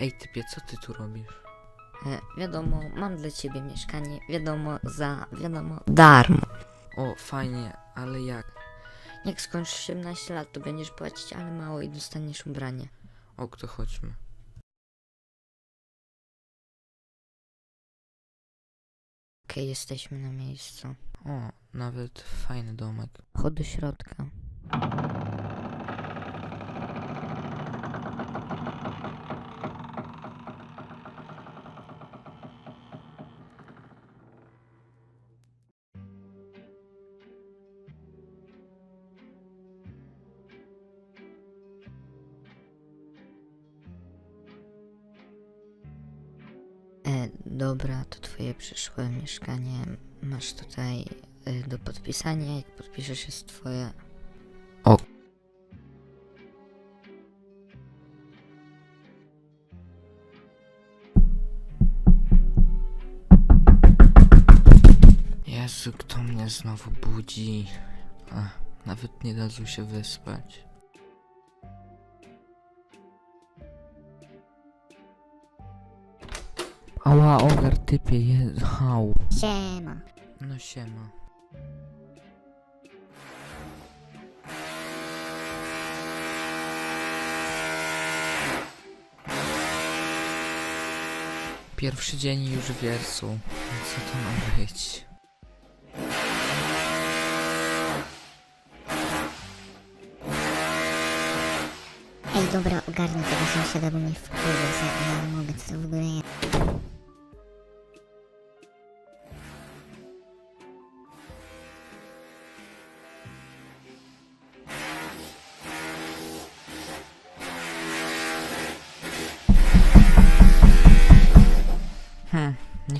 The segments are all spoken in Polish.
Ej, typie, co ty tu robisz? E, wiadomo, mam dla ciebie mieszkanie, wiadomo, za, wiadomo, darmo. O, fajnie, ale jak? Jak skończysz 17 lat, to będziesz płacić, ale mało i dostaniesz ubranie. O, to chodźmy. Okej, jesteśmy na miejscu. O, nawet fajny domek. Chodź do środka. Dobra, to twoje przyszłe mieszkanie. Masz tutaj e, do podpisania. Jak podpiszesz jest twoje. O. Jezu, kto mnie znowu budzi? Ach, nawet nie dadzą się wyspać. Ała, ogar typie, jest hał. Siema. No siema. Pierwszy dzień już w wiercu. Co to ma być? Ej, dobra, ogarnij tego sąsiada, bo mnie wkurza, za- ja nie mogę, co to w ogóle jest.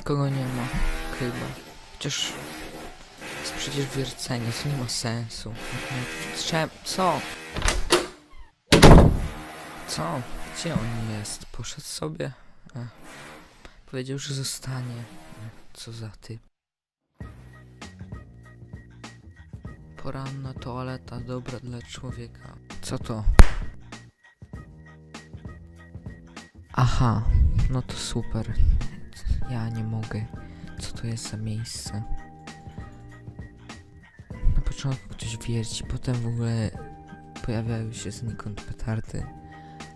Nikogo nie ma. Chyba. Chociaż... Jest przecież wiercenie, to nie ma sensu. Czem? Co? Co? Gdzie on jest? Poszedł sobie? Ech. Powiedział, że zostanie. Co za typ. Poranna toaleta dobra dla człowieka. Co to? Aha, no to super. Ja nie mogę. Co to jest za miejsce? Na początku ktoś wierci, potem w ogóle pojawiają się znikąd petardy.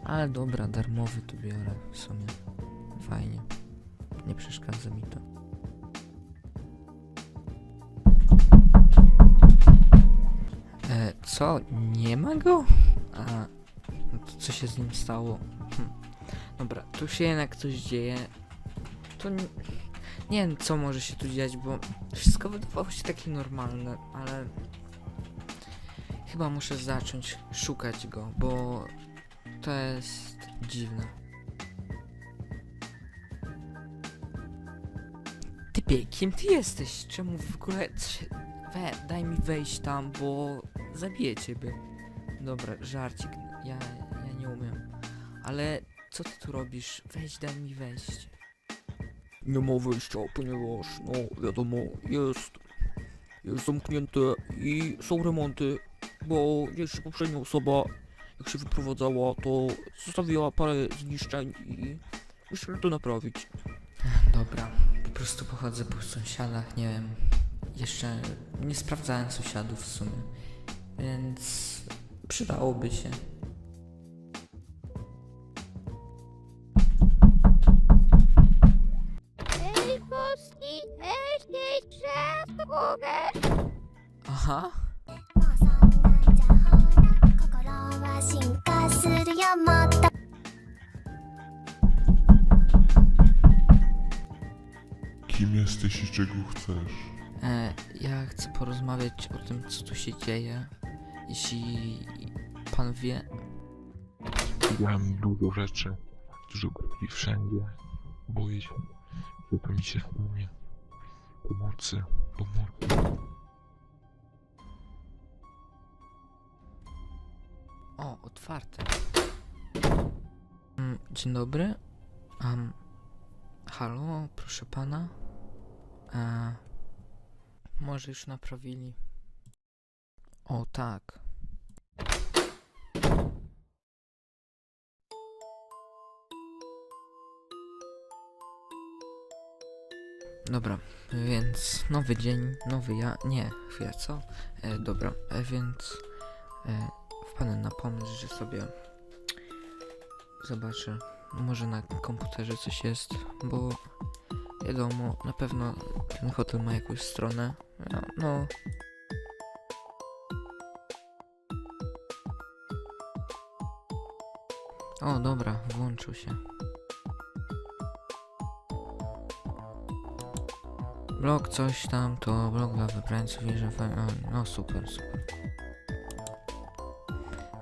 Ale dobra, darmowy to biorę w sumie. Fajnie. Nie przeszkadza mi to. E, co? Nie ma go? A, no to co się z nim stało? Hm. Dobra, tu się jednak coś dzieje. To nie, wiem, co może się tu dziać, bo wszystko wydawało się takie normalne, ale chyba muszę zacząć szukać go, bo to jest dziwne. Typie, kim ty jesteś? Czemu w ogóle... We, daj mi wejść tam, bo zabiję ciebie. Dobra, żarcik, ja, ja nie umiem. Ale co ty tu robisz? Weź, daj mi wejść. Nie ma wyjścia, ponieważ, no wiadomo, jest, jest zamknięte i są remonty, bo jeszcze poprzednia osoba, jak się wyprowadzała, to zostawiła parę zniszczeń i musimy to naprawić. Dobra, po prostu pochodzę po sąsiadach, nie wiem. Jeszcze nie sprawdzałem sąsiadów w sumie, więc przydałoby się. Aha. Kim jesteś i czego chcesz? E, ja chcę porozmawiać o tym, co tu się dzieje. Jeśli pan wie. Widziałem dużo rzeczy, dużo krwi wszędzie. Boję się, że to mi się stanie. Pomocy, pomocy. O, otwarte. Mm, dzień dobry. Um, halo, proszę pana. E, może już naprawili. O, tak. Dobra, więc nowy dzień, nowy ja. Nie, chwila, co? E, dobra, e, więc. E, wpadłem na pomysł, że sobie zobaczę, może na komputerze coś jest, bo wiadomo, na pewno ten hotel ma jakąś stronę. No, no O, dobra, włączył się. Blog coś tam, to blog dla wybrańców i że fajnie. No super, super.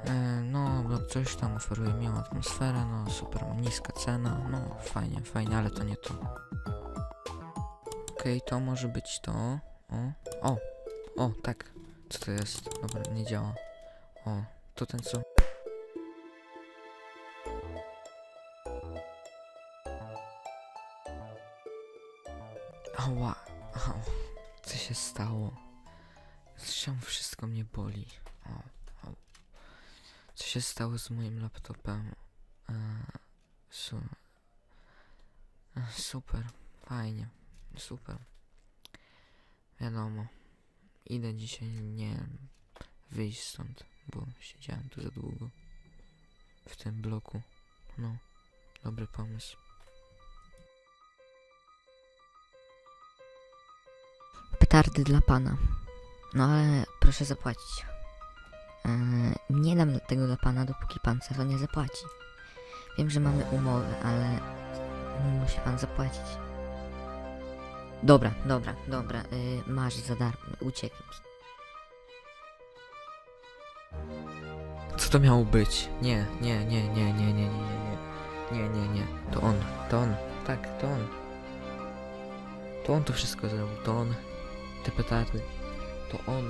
E, no, blog coś tam oferuje miłą atmosferę, no super, niska cena, no fajnie, fajnie, ale to nie to. Okej, to może być to. O, o, o, tak. Co to jest? Dobra, nie działa. O, to ten co? Ała, au, co się stało? Zresztą wszystko mnie boli. Się stało z moim laptopem? E, su e, super, fajnie, super. Wiadomo, idę dzisiaj nie wyjść stąd, bo siedziałem tu za długo. W tym bloku. No, dobry pomysł. Petardy dla pana. No ale proszę zapłacić. Eee, nie dam tego dla pana, dopóki pan za to nie zapłaci. Wiem, że mamy umowę, ale musi pan zapłacić. Dobra, dobra, dobra. Yy, masz za darmo. Uciekam. Co to miało być? Nie, nie, nie, nie, nie, nie, nie, nie. Nie, nie, nie. To on, to on. Tak, to on. To on to wszystko zrobił, to on. Te petardy. To on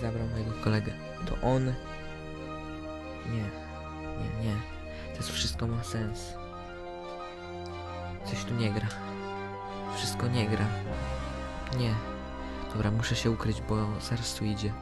zabrał mojego kolegę. To on. Nie, nie, nie. Jest wszystko ma sens. Coś tu nie gra. Wszystko nie gra. Nie. Dobra, muszę się ukryć, bo zaraz tu idzie.